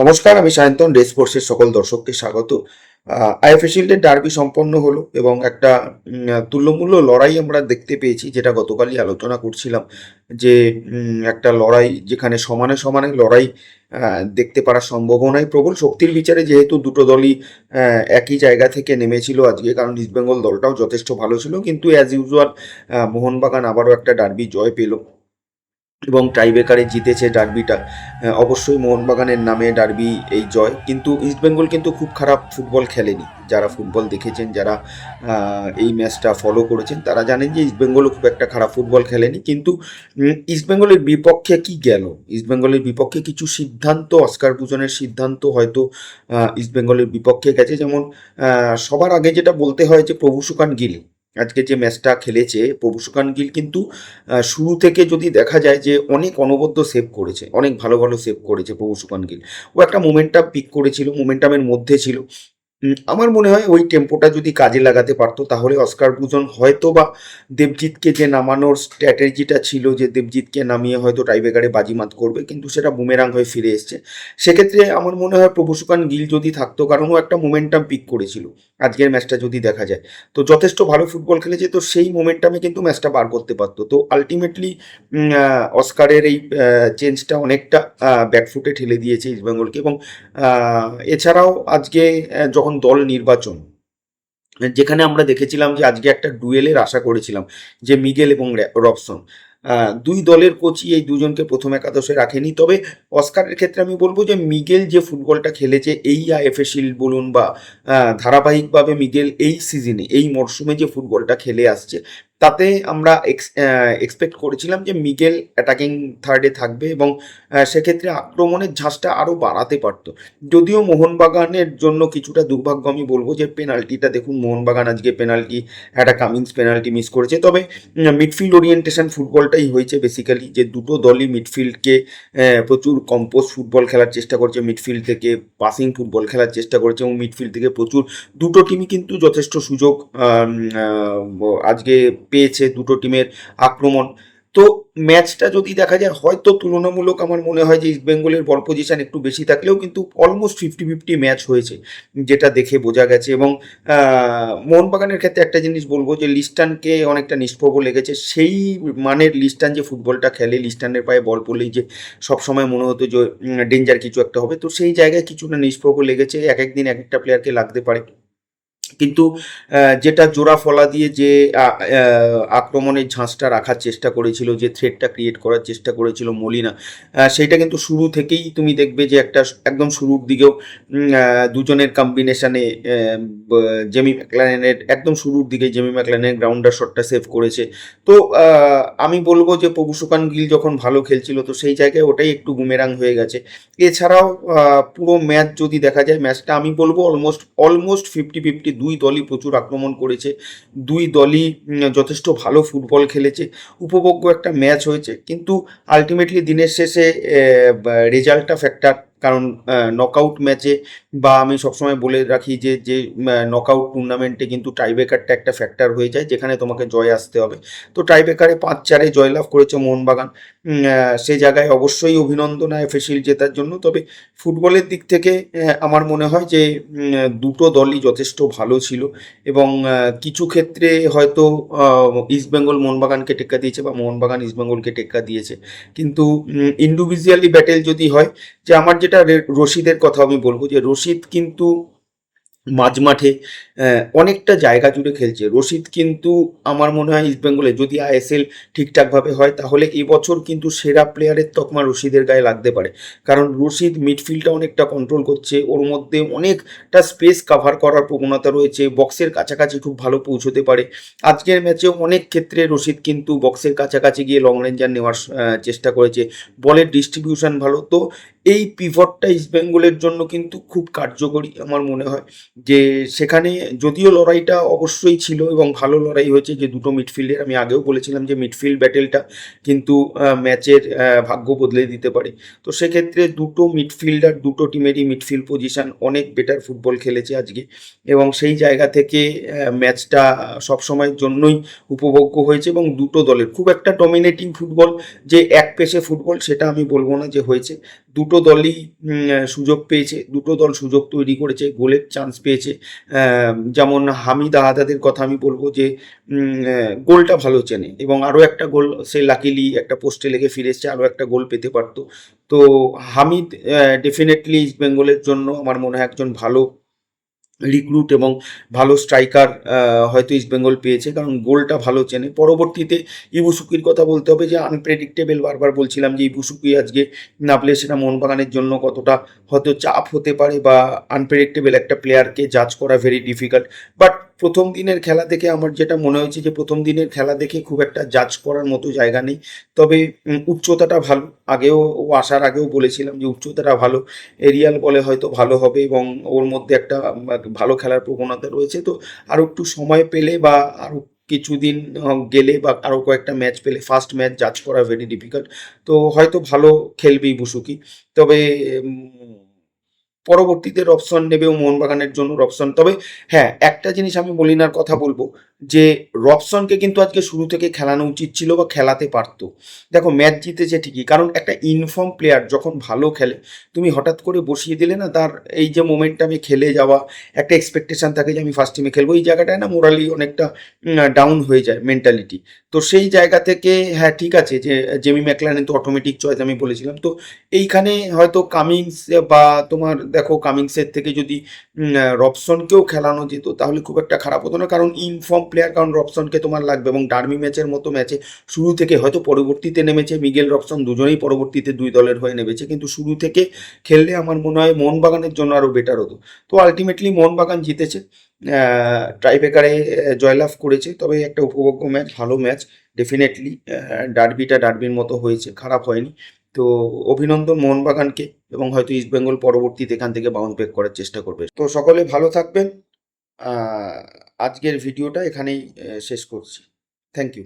নমস্কার, আমি সায়ন্তন রেস সকল দর্শককে স্বাগত। আইএফএ শিল্ডের ডার্বি সম্পন্ন হলো এবং একটা তুল্যমূল্য লড়াই আমরা দেখতে পেয়েছি, যেটা গতকালই আলোচনা করছিলাম, যে একটা লড়াই যেখানে সমানে সমানে লড়াই দেখতে পারার সম্ভাবনাই প্রবল। শক্তির বিচারে যেহেতু দুটো দলই একই জায়গা থেকে নেমেছিল আজকে, কারণ ইস্টবেঙ্গল দলটাও যথেষ্ট ভালো ছিল, কিন্তু অ্যাজ ইউজুয়াল মোহনবাগান আবারও একটা ডার্বি জয় পেল। এবং টাইব্রেকারে জিতেছে ডার্বিটা অবশ্যই মোহনবাগানের নামে ডার্বি এই জয়। কিন্তু ইস্টবেঙ্গল কিন্তু খুব খারাপ ফুটবল খেলেনি। যারা ফুটবল দেখেছেন, যারা এই ম্যাচটা ফলো করেছেন, তারা জানেন যে ইস্টবেঙ্গলও খুব একটা খারাপ ফুটবল খেলেনি। কিন্তু ইস্টবেঙ্গলের বিপক্ষে কি গেল? ইস্টবেঙ্গলের বিপক্ষে কিছু সিদ্ধান্ত অস্কার ভূষণের সিদ্ধান্ত হয়তো ইস্টবেঙ্গলের বিপক্ষে গেছে। যেমন সবার আগে যেটা বলতে হয় যে প্রভু সুকান গিল। আজকে যে ম্যাচটা খেলেছে, প্রভু সুকান গিল কিন্তু শুরু থেকে যদি দেখা যায় যে অনেক অনবদ্য সেভ করেছে, অনেক ভালো ভালো সেভ করেছে প্রভু সুকান গিল। ও একটা মোমেন্টাম পিক করেছিল মোমেন্টামের মধ্যে ছিল। আমার মনে হয় ওই টেম্পোটা যদি কাজে লাগাতে পারতো তাহলে অস্কার ভূষণ হয়তো বা দেবজিৎকে যে নামানোর স্ট্র্যাটেজিটা ছিল যে দেবজিৎকে নামিয়ে হয়তো টাইব্রেকারে বাজিমাত করবে কিন্তু সেটা বুমেরাং হয়ে ফিরে এসছে। সেক্ষেত্রে আমার মনে হয় প্রভুসুকান গিল যদি থাকতো কারণ ও একটা মোমেন্টাম পিক করেছিল আজকের ম্যাচটা যদি দেখা যায়। তো যথেষ্ট ভালো ফুটবল খেলেছে তো সেই মোমেন্টামে কিন্তু ম্যাচটা বার করতে পারতো। তো আলটিমেটলি অস্কারের এই চেঞ্জটা অনেকটা ব্যাকফুটে ঠেলে দিয়েছে ইস্টবেঙ্গলকে এবং এছাড়াও আজকে আহ, যখন দল নির্বাচন? যেখানে আমরা দেখেছিলাম যে আজকে একটা ডুয়েলের আশা করেছিলাম যে মিগেল এবং রবসন। দুই দলের কোচই এই দুজনকে প্রথম একাদশে রাখেনি। তবে অস্কারের ক্ষেত্রে আমি বলব যে মিগেল যে ফুটবলটা খেলেছে এই আইএফএ শিল্ড বলুন বা ধারাবাহিকভাবে মিগেল এই সিজনে এই মরশুমে যে ফুটবলটা খেলে আসছে তাতে আমরা এক্সপেক্ট করেছিলাম যে মিগেল অ্যাটাকিং থার্ডে থাকবে এবং সেক্ষেত্রে আক্রমণের ঝাঁজটা আরও বাড়াতে পারতো। যদিও মোহনবাগানের জন্য কিছুটা দুর্ভাগ্য আমি বলব যে পেনাল্টিটা দেখুন, মোহনবাগান আজকে পেনাল্টি, একটা কামিংস পেনাল্টি মিস করেছে। তবে মিডফিল্ড ওরিয়েন্টেশন ফুটবলটাই হয়েছে বেসিক্যালি যে দুটো দলই মিডফিল্ডকে প্রচুর কম্পোজ ফুটবল খেলার চেষ্টা করছে। মিডফিল্ড থেকে পাসিং ফুটবল খেলার চেষ্টা করেছে এবং মিডফিল্ড থেকে প্রচুর, দুটো টিমই কিন্তু যথেষ্ট সুযোগ আজকে পেয়েছে দুটো টিমের আক্রমণ। তো ম্যাচটা যদি দেখা যায়, হয়তো তুলনামূলক আমার মনে হয় যে ইস্ট বেঙ্গলের বল পজিশন একটু বেশি থাকলেও কিন্তু অলমোস্ট ফিফটি ফিফটি ম্যাচ হয়েছে, যেটা দেখে বোঝা গেছে। এবং মোহনবাগানের ক্ষেত্রে একটা জিনিস বলব যে লিস্টানকে অনেকটা নিষ্প্রভ লেগেছে। সেই মানের লিস্টান যে ফুটবলটা খেলে, লিস্টানের পায়ে বল পড়লেই যে সবসময় মনে হতো যে ডেঞ্জার কিছু একটা হবে। তো সেই জায়গায় কিছুটা নিষ্প্রভ লেগেছে। এক একদিন এক একটা প্লেয়ারকে লাগতে পারে। কিন্তু যেটা জোড়া ফলা দিয়ে যে আক্রমণের ঝাঁসটা রাখার চেষ্টা করেছিল, যে থ্রেডটা ক্রিয়েট করার চেষ্টা করেছিল মলিনা সেইটা কিন্তু শুরু থেকেই তুমি দেখবে যে একটা একদম শুরুর দিকেও দুজনের কম্বিনেশনে জেমি ম্যাকলানের একদম শুরুর দিকে জেমি ম্যাকলানের গ্রাউন্ডার শটটা সেভ করেছে। তো আমি বলব যে প্রভু সুকান গিল যখন ভালো খেলছিল, তো সেই জায়গায় ওটাই একটু বুমেরাং হয়ে গেছে। এছাড়াও পুরো ম্যাচ যদি দেখা যায় ম্যাচটা আমি বলব অলমোস্ট অলমোস্ট ফিফটি ফিফটি দুই দলই প্রচুর আক্রমণ করেছে, দুই দলই যথেষ্ট ভালো ফুটবল খেলেছে, উপভোগ্য একটা ম্যাচ হয়েছে। কিন্তু আলটিমেটলি দিনের শেষে রেজাল্টটা ফ্যাক্টর কারণ নকআউট ম্যাচে বা আমি সবসময় বলে রাখি যে যে নকআউট টুর্নামেন্টে কিন্তু টাইব্রেকারটা একটা ফ্যাক্টর হয়ে যায়, যেখানে তোমাকে জয় আসতে হবে। তো টাইব্রেকারে পাঁচ চারে জয়লাভ করেছে মোহনবাগান। সে জায়গায় অবশ্যই অভিনন্দন এফএসিল জেতার জন্য। তবে ফুটবলের দিক থেকে আমার মনে হয় যে দুটো দলই যথেষ্ট ভালো ছিল এবং কিছু ক্ষেত্রে হয়তো ইস্টবেঙ্গল মোহনবাগানকে টেক্কা দিয়েছে বা মোহনবাগান ইস্টবেঙ্গলকে টেক্কা দিয়েছে। কিন্তু ইন্ডিভিজুয়ালি ব্যাটেল যদি হয়, যে আমার যেটা রশিদের কথা আমি বলব যে রশিদ কিন্তু মাঝমাঠে অনেকটা জায়গা জুড়ে খেলছে। রশিদ কিন্তু আমার মনে হয় ইস্টবেঙ্গলে যদি আইএসএল ঠিকঠাকভাবে হয়, তাহলে এবছর কিন্তু সেরা প্লেয়ারের তকমা রশিদের গায়ে লাগতে পারে। কারণ রশিদ মিডফিল্ডটা অনেকটা কন্ট্রোল করছে, ওর মধ্যে অনেকটা স্পেস কাভার করার প্রবণতা রয়েছে বক্সের কাছাকাছি খুব ভালো পৌঁছতে পারে। আজকের ম্যাচেও অনেক ক্ষেত্রে রশিদ কিন্তু বক্সের কাছাকাছি গিয়ে লং রেঞ্জার নেওয়ার চেষ্টা করেছে। বলের ডিস্ট্রিবিউশন ভালো। তো এই পিভটটা ইস্টবেঙ্গলের জন্য কিন্তু খুব কার্যকরী আমার মনে হয়। যে সেখানে যদিও লড়াইটা অবশ্যই ছিল এবং ভালো লড়াই হয়েছে যে দুটো মিডফিল্ডের আমি আগেও বলেছিলাম যে মিডফিল্ড ব্যাটেলটা কিন্তু ম্যাচের ভাগ্য বদলে দিতে পারে। তো সেক্ষেত্রে দুটো মিডফিল্ডার দুটো টিমেরই মিডফিল্ড পজিশন অনেক বেটার ফুটবল খেলেছে আজকে। এবং সেই জায়গা থেকে ম্যাচটা সবসময়ের জন্যই উপভোগ্য হয়েছে এবং দুটো দলের, খুব একটা ডমিনেটিং ফুটবল যে এক পেশে ফুটবল সেটা আমি বলব না যে হয়েছে। দুটো দলই সুযোগ পেয়েছে, দুটো দল সুযোগ তৈরি করেছে, গোলের চান্স পেয়েছে। যেমন হামিদ আহাদাদের কথা আমি বলব যে গোলটা ভালো চেনে এবং আরও একটা গোল সে লাকিলি একটা পোস্টে লেগে ফিরে এসছে আরও একটা গোল পেতে পারতো। তো হামিদ ডেফিনেটলি ইস্ট বেঙ্গলের জন্য আমার মনে হয় একজন ভালো রিক্রুট এবং ভালো স্ট্রাইকার হয়তো ইস্ট বেঙ্গল পেয়েছে, কারণ গোলটা ভালো চেনে। পরবর্তীতে ইবুসুকির কথা বলতে হবে যে আনপ্রেডিক্টেবল বারবার বলছিলাম যে ইবুসুকি আজকে নামলে সেটা মন মোহনবাগানের জন্য কতটা হয়তো চাপ হতে পারে বা আনপ্রেডিক্টেবল একটা প্লেয়ারকে জাজ করা ভেরি ডিফিকাল্ট বাট প্রথম দিনের খেলা দেখে আমার যেটা মনে হয়েছে যে, প্রথম দিনের খেলা দেখে খুব একটা জাজ করার মতো জায়গা নেই। তবে উচ্চতাটা ভালো। আগেও ও আসার আগেও বলেছিলাম যে উচ্চতাটা ভালো এরিয়াল বলে হয়তো ভালো হবে এবং ওর মধ্যে একটা ভালো খেলার প্রবণতা রয়েছে। তো আরও একটু সময় পেলে বা আরও কিছুদিন গেলে বা আরও কয়েকটা ম্যাচ পেলে ফার্স্ট ম্যাচ জাজ করা ভেরি ডিফিকাল্ট তো হয়তো ভালো খেলবেই বুসুকি। তবে পরবর্তীতে রবসন নেবেও মোহনবাগানের জন্য রবসন তবে হ্যাঁ একটা জিনিস আমি মলিনার কথা বলব যে রবসনকে কিন্তু আজকে শুরু থেকে খেলানো উচিত ছিল বা খেলাতে পারতো। দেখো ম্যাচ জিতেছে ঠিকই, কারণ একটা ইনফর্ম প্লেয়ার যখন ভালো খেলে, তুমি হঠাৎ করে বসিয়ে দিলে না, তার এই যে মোমেন্টামে খেলে যাওয়া, একটা এক্সপেকটেশন থাকে যে আমি ফার্স্ট টিমে খেলব, এই জায়গাটায় না মোরালি অনেকটা ডাউন হয়ে যায় মেন্টালিটি তো সেই জায়গা থেকে হ্যাঁ ঠিক আছে যে জেমি ম্যাকলারেন তো অটোমেটিক চয়েস আমি বলেছিলাম। তো এইখানে হয়তো কামিংস বা তোমার দেখো কামিংসের থেকে যদি রবসনকেও খেলানো যেত, তাহলে খুব একটা খারাপ হতো না। কারণ ইনফর্ম প্লেয়ার কারণ রবসনকে তোমার লাগবে এবং ডার্মি ম্যাচের মতো ম্যাচে শুরু থেকে হয়তো পরবর্তীতে নেমেছে। মিগেল রবসন দুজনেই পরবর্তীতে দুই দলের হয়ে নেমেছে। কিন্তু শুরু থেকে খেললে আমার মনে হয় মোহনবাগানের জন্য আরও বেটার হতো। তো আলটিমেটলি মোহনবাগান জিতেছে। ট্রাইবেকারে জয়লাভ করেছে। তবে একটা উপভোগ্য ম্যাচ ভালো ম্যাচ ডেফিনেটলি ডার্বিটা ডার্বির মতো হয়েছে, খারাপ হয়নি। তো অভিনন্দন মোহনবাগানকে এবং হয়তো ইস্টবেঙ্গল পরবর্তীতে এখান থেকে বাউন্ড ব্যাক করার চেষ্টা করবে। তো সকলে ভালো থাকবেন। আজকের ভিডিওটা এখানেই শেষ করছি। Thank you